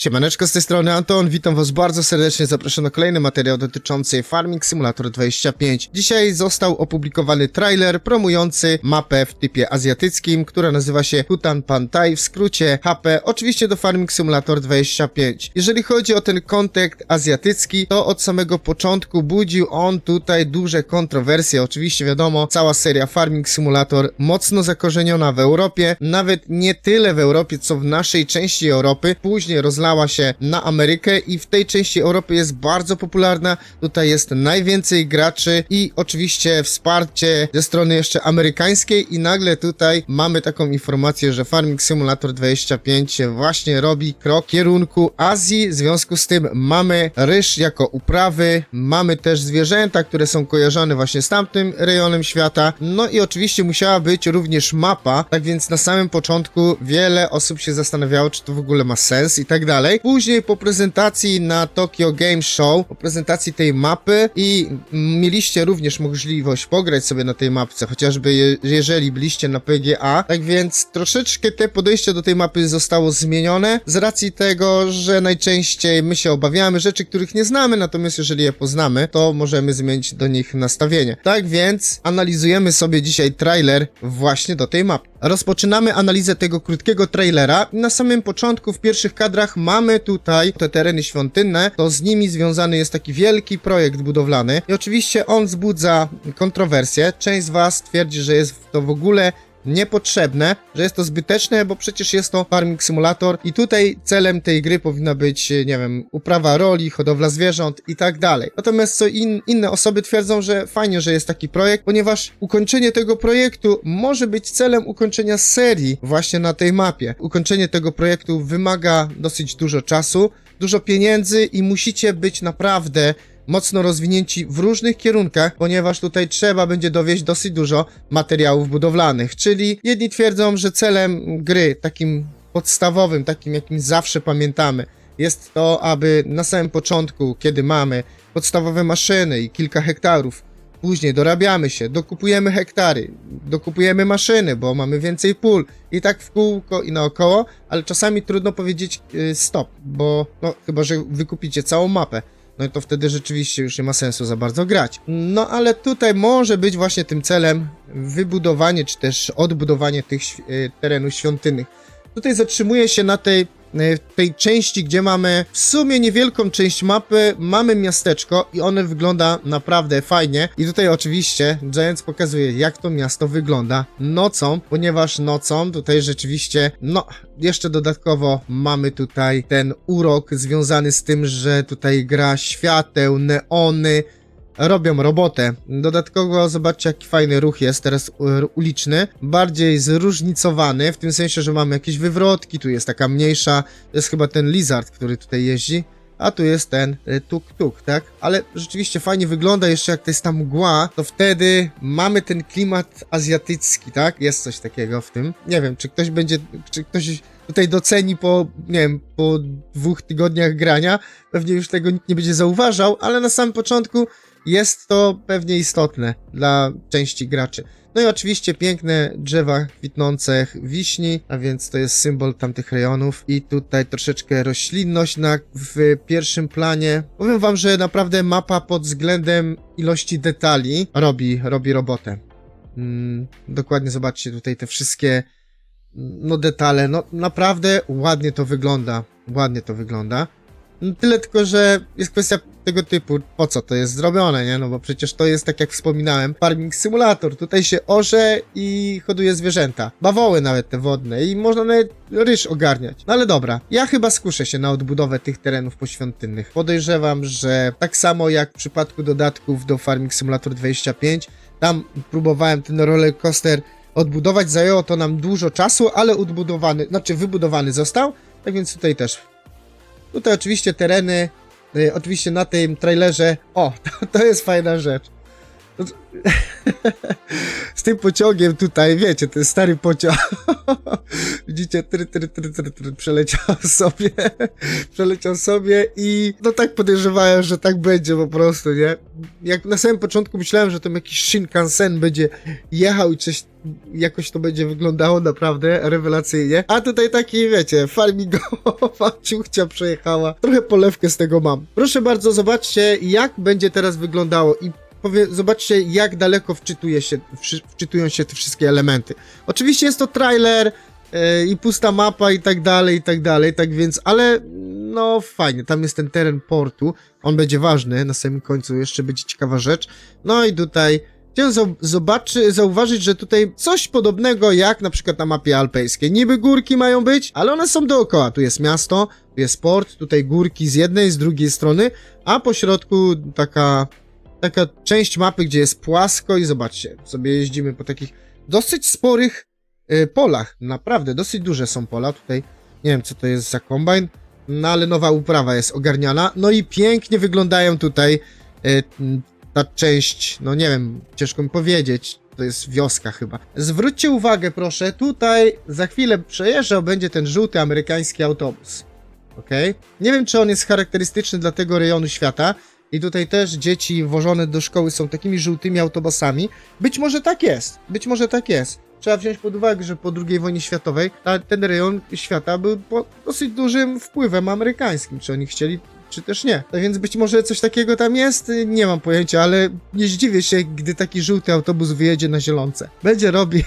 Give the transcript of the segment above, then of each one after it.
Siemaneczko z tej strony Anton, witam was bardzo serdecznie, zapraszam na kolejny materiał dotyczący Farming Simulator 25. Dzisiaj został opublikowany trailer promujący mapę w typie azjatyckim, która nazywa się Hutan Pantai, w skrócie HP, oczywiście do Farming Simulator 25. Jeżeli chodzi o ten kontekst azjatycki, to od samego początku budził on tutaj duże kontrowersje, oczywiście wiadomo, cała seria Farming Simulator mocno zakorzeniona w Europie, nawet nie tyle w Europie, co w naszej części Europy, później rozlała się na Amerykę i w tej części Europy jest bardzo popularna, tutaj jest najwięcej graczy i oczywiście wsparcie ze strony jeszcze amerykańskiej. I nagle tutaj mamy taką informację, że Farming Simulator 25 właśnie robi krok w kierunku Azji, w związku z tym mamy ryż jako uprawy, mamy też zwierzęta, które są kojarzone właśnie z tamtym rejonem świata, no i oczywiście musiała być również mapa, tak więc na samym początku wiele osób się zastanawiało, czy to w ogóle ma sens i tak dalej. Później po prezentacji na Tokyo Game Show, po prezentacji tej mapy i mieliście również możliwość pograć sobie na tej mapce, chociażby je, jeżeli byliście na PGA, tak więc troszeczkę te podejście do tej mapy zostało zmienione z racji tego, że najczęściej my się obawiamy rzeczy, których nie znamy, natomiast jeżeli je poznamy, to możemy zmienić do nich nastawienie. Tak więc analizujemy sobie dzisiaj trailer właśnie do tej mapy. Rozpoczynamy analizę tego krótkiego trailera. Na samym początku w pierwszych kadrach mamy tutaj te tereny świątynne, to z nimi związany jest taki wielki projekt budowlany. I oczywiście on wzbudza kontrowersje. Część z was twierdzi, że jest to w ogóle niepotrzebne, że jest to zbyteczne, bo przecież jest to farming simulator i tutaj celem tej gry powinna być, nie wiem, uprawa roli, hodowla zwierząt i tak dalej. Natomiast co in, inne osoby twierdzą, że fajnie, że jest taki projekt, ponieważ ukończenie tego projektu może być celem ukończenia serii właśnie na tej mapie. Ukończenie tego projektu wymaga dosyć dużo czasu, dużo pieniędzy i musicie być naprawdę mocno rozwinięci w różnych kierunkach, ponieważ tutaj trzeba będzie dowieść dosyć dużo materiałów budowlanych. Czyli jedni twierdzą, że celem gry, takim podstawowym, takim jakim zawsze pamiętamy, jest to, aby na samym początku, kiedy mamy podstawowe maszyny i kilka hektarów, później dorabiamy się, dokupujemy hektary, dokupujemy maszyny, bo mamy więcej pól i tak w kółko i naokoło, ale czasami trudno powiedzieć y, stop, bo no chyba, że wykupicie całą mapę no to wtedy rzeczywiście już nie ma sensu za bardzo grać. No ale tutaj może być właśnie tym celem wybudowanie, czy też odbudowanie tych y, terenów świątynnych. Tutaj zatrzymuję się na tej, y, tej części, gdzie mamy w sumie niewielką część mapy, mamy miasteczko i one wygląda naprawdę fajnie. I tutaj oczywiście Giants pokazuje, jak to miasto wygląda nocą, ponieważ nocą tutaj rzeczywiście, no, jeszcze dodatkowo mamy tutaj ten urok związany z tym, że tutaj gra świateł, neony, robią robotę. Dodatkowo zobaczcie jaki fajny ruch jest teraz uliczny, bardziej zróżnicowany, w tym sensie, że mamy jakieś wywrotki, tu jest taka mniejsza, to jest chyba ten lizard, który tutaj jeździ, a tu jest ten y, tuk-tuk, tak? Ale rzeczywiście fajnie wygląda, jeszcze jak to jest ta mgła, to wtedy mamy ten klimat azjatycki, tak? Jest coś takiego w tym. Nie wiem, czy ktoś będzie, czy ktoś tutaj doceni po, nie wiem, po dwóch tygodniach grania, pewnie już tego nikt nie będzie zauważał, ale na samym początku jest to pewnie istotne dla części graczy. No i oczywiście piękne drzewa kwitnące wiśni, a więc to jest symbol tamtych rejonów. I tutaj troszeczkę roślinność na, w pierwszym planie. Powiem wam, że naprawdę mapa pod względem ilości detali robi, robi robotę. Mm, dokładnie zobaczcie tutaj te wszystkie no detale, no naprawdę ładnie to wygląda, ładnie to wygląda. No, Tyle tylko, że jest kwestia tego typu, po co to jest zrobione, nie? No bo przecież to jest, tak jak wspominałem, farming simulator. Tutaj się orze i hoduje zwierzęta. Bawoły nawet te wodne i można nawet ryż ogarniać. No ale dobra, ja chyba skuszę się na odbudowę tych terenów poświątynnych. Podejrzewam, że tak samo jak w przypadku dodatków do Farming Simulator 25, tam próbowałem ten roller coaster odbudować, zajęło to nam dużo czasu, ale odbudowany, znaczy wybudowany został, tak więc tutaj też Tutaj oczywiście tereny, y, oczywiście na tym trailerze, o, to, to jest fajna rzecz. Z tym pociągiem tutaj, wiecie, ten stary pociąg. Widzicie, try, try, try, try, try, przeleciał sobie. przeleciał sobie i no tak podejrzewałem, że tak będzie po prostu, nie? Jak na samym początku myślałem, że tam jakiś Shinkansen będzie jechał i coś jakoś to będzie wyglądało naprawdę rewelacyjnie. A tutaj taki, wiecie, farmingowa ciuchcia przejechała. Trochę polewkę z tego mam. Proszę bardzo, zobaczcie, jak będzie teraz wyglądało i powie, zobaczcie, jak daleko wczytuje się, wczy, wczytują się te wszystkie elementy. Oczywiście jest to trailer e, i pusta mapa i tak dalej, i tak dalej, tak więc, ale no fajnie, tam jest ten teren portu, on będzie ważny, na samym końcu jeszcze będzie ciekawa rzecz. No i tutaj Chciałem zau- zobaczy, zauważyć, że tutaj coś podobnego jak na przykład na mapie alpejskiej. Niby górki mają być, ale one są dookoła. Tu jest miasto, tu jest port, tutaj górki z jednej, z drugiej strony, a po środku taka, taka część mapy, gdzie jest płasko i zobaczcie, sobie jeździmy po takich dosyć sporych y, polach. Naprawdę, dosyć duże są pola. Tutaj nie wiem, co to jest za kombajn, no ale nowa uprawa jest ogarniana. No i pięknie wyglądają tutaj y, ta część, no nie wiem, ciężko mi powiedzieć, to jest wioska chyba. Zwróćcie uwagę proszę, tutaj za chwilę przejeżdżał będzie ten żółty amerykański autobus. Okej? Nie wiem, czy on jest charakterystyczny dla tego rejonu świata. I tutaj też dzieci wożone do szkoły są takimi żółtymi autobusami. Być może tak jest. Być może tak jest. Trzeba wziąć pod uwagę, że po II wojnie światowej ta, ten rejon świata był pod dosyć dużym wpływem amerykańskim. Czy oni chcieli czy też nie. Tak więc być może coś takiego tam jest, nie mam pojęcia, ale nie zdziwię się, gdy taki żółty autobus wyjedzie na zielonce. Będzie robił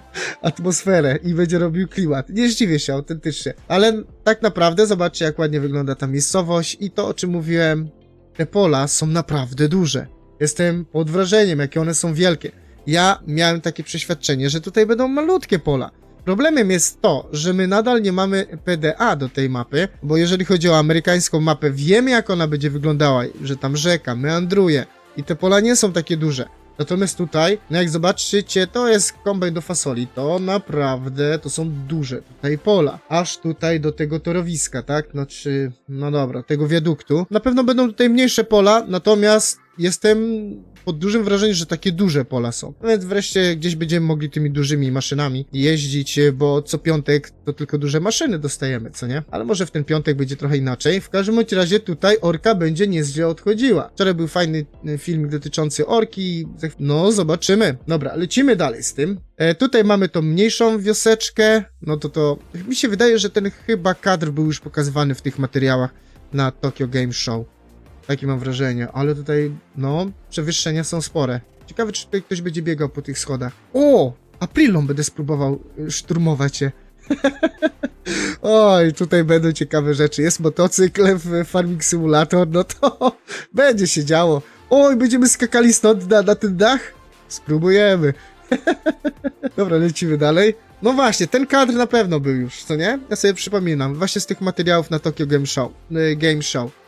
atmosferę i będzie robił klimat. Nie zdziwię się autentycznie. Ale tak naprawdę zobaczcie, jak ładnie wygląda ta miejscowość i to, o czym mówiłem, te pola są naprawdę duże. Jestem pod wrażeniem, jakie one są wielkie. Ja miałem takie przeświadczenie, że tutaj będą malutkie pola. Problemem jest to, że my nadal nie mamy PDA do tej mapy, bo jeżeli chodzi o amerykańską mapę, wiemy jak ona będzie wyglądała, że tam rzeka meandruje i te pola nie są takie duże. Natomiast tutaj, no jak zobaczycie, to jest kombajn do fasoli, to naprawdę, to są duże tutaj pola. Aż tutaj do tego torowiska, tak? Znaczy, no dobra, tego wiaduktu. Na pewno będą tutaj mniejsze pola, natomiast jestem pod dużym wrażeniem, że takie duże pola są. Więc wreszcie gdzieś będziemy mogli tymi dużymi maszynami jeździć, bo co piątek to tylko duże maszyny dostajemy, co nie? Ale może w ten piątek będzie trochę inaczej. W każdym razie tutaj orka będzie nieźle odchodziła. Wczoraj był fajny e, filmik dotyczący orki. No, zobaczymy. Dobra, lecimy dalej z tym. E, tutaj mamy tą mniejszą wioseczkę. No to to... Mi się wydaje, że ten chyba kadr był już pokazywany w tych materiałach na Tokyo Game Show. Takie mam wrażenie, ale tutaj, no, przewyższenia są spore. Ciekawe, czy tutaj ktoś będzie biegał po tych schodach. O! Aprilą będę spróbował y, szturmować je. Oj, tutaj będą ciekawe rzeczy. Jest motocykl w Farming Simulator, no to będzie się działo. Oj, będziemy skakali stąd na, na ten dach? Spróbujemy. Dobra, lecimy dalej. No właśnie, ten kadr na pewno był już, co nie? Ja sobie przypominam, właśnie z tych materiałów na Tokyo Game Show. y, Game Show.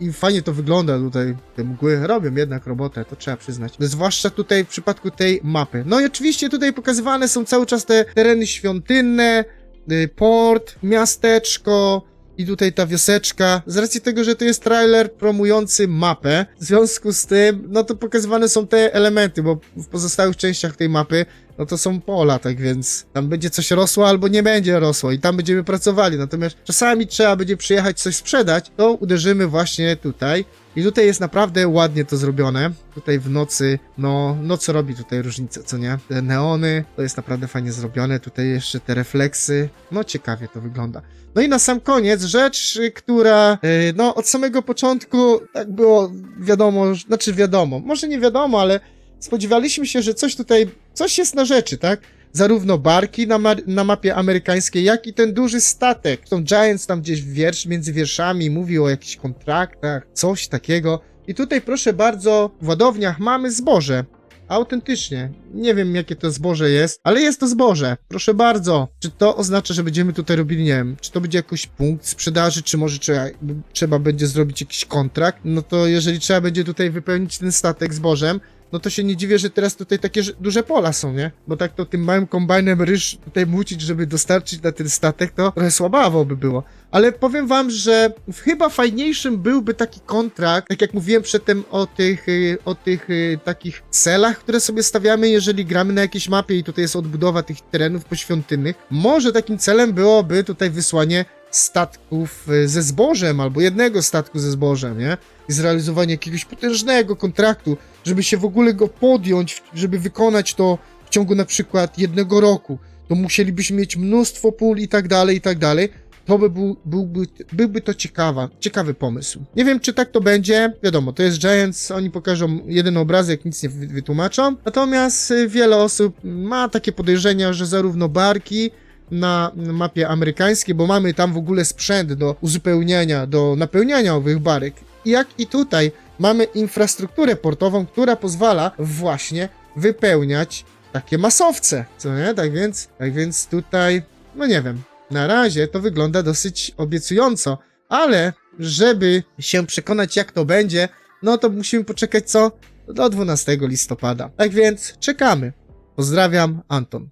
I fajnie to wygląda tutaj. Te mgły robią jednak robotę, to trzeba przyznać. Zwłaszcza tutaj w przypadku tej mapy. No i oczywiście tutaj pokazywane są cały czas te tereny świątynne, y, port, miasteczko i tutaj ta wioseczka. Z racji tego, że to jest trailer promujący mapę, w związku z tym, no to pokazywane są te elementy, bo w pozostałych częściach tej mapy no to są pola, tak więc tam będzie coś rosło albo nie będzie rosło i tam będziemy pracowali. Natomiast czasami trzeba będzie przyjechać coś sprzedać, to uderzymy właśnie tutaj. I tutaj jest naprawdę ładnie to zrobione. Tutaj w nocy, no, noc robi tutaj różnicę, co nie? Te neony, to jest naprawdę fajnie zrobione. Tutaj jeszcze te refleksy, no ciekawie to wygląda. No i na sam koniec rzecz, y, która, y, no od samego początku tak było wiadomo, znaczy wiadomo, może nie wiadomo, ale spodziewaliśmy się, że coś tutaj, coś jest na rzeczy, tak? Zarówno barki na, ma- na mapie amerykańskiej, jak i ten duży statek. Tą Giants tam gdzieś wiersz między wierszami mówi o jakichś kontraktach, coś takiego. I tutaj proszę bardzo, w ładowniach mamy zboże. Autentycznie. Nie wiem, jakie to zboże jest, ale jest to zboże. Proszę bardzo. Czy to oznacza, że będziemy tutaj robili, nie wiem, czy to będzie jakiś punkt sprzedaży, czy może trzeba, trzeba będzie zrobić jakiś kontrakt? No to jeżeli trzeba będzie tutaj wypełnić ten statek zbożem, no to się nie dziwię, że teraz tutaj takie duże pola są, nie? Bo tak to tym małym kombajnem ryż tutaj mucić, żeby dostarczyć na ten statek, to trochę słabawo by było. Ale powiem wam, że chyba fajniejszym byłby taki kontrakt, tak jak mówiłem przedtem o tych, y, o tych y, takich celach, które sobie stawiamy, jeżeli gramy na jakiejś mapie i tutaj jest odbudowa tych terenów poświątynnych. Może takim celem byłoby tutaj wysłanie statków y, ze zbożem, albo jednego statku ze zbożem, nie? I zrealizowanie jakiegoś potężnego kontraktu, żeby się w ogóle go podjąć, żeby wykonać to w ciągu na przykład jednego roku. To musielibyśmy mieć mnóstwo pól i tak dalej, i tak dalej. To by był, byłby, byłby to ciekawa, ciekawy pomysł. Nie wiem, czy tak to będzie. Wiadomo, to jest Giants, oni pokażą jeden obrazek, nic nie wy- wytłumaczą. Natomiast y, wiele osób ma takie podejrzenia, że zarówno barki na mapie amerykańskiej, bo mamy tam w ogóle sprzęt do uzupełniania, do napełniania owych barek. Jak i tutaj mamy infrastrukturę portową, która pozwala właśnie wypełniać takie masowce, co nie? Tak więc, tak więc tutaj, no nie wiem, na razie to wygląda dosyć obiecująco, ale żeby się przekonać jak to będzie, no to musimy poczekać co? Do 12 listopada. Tak więc czekamy. Pozdrawiam, Anton.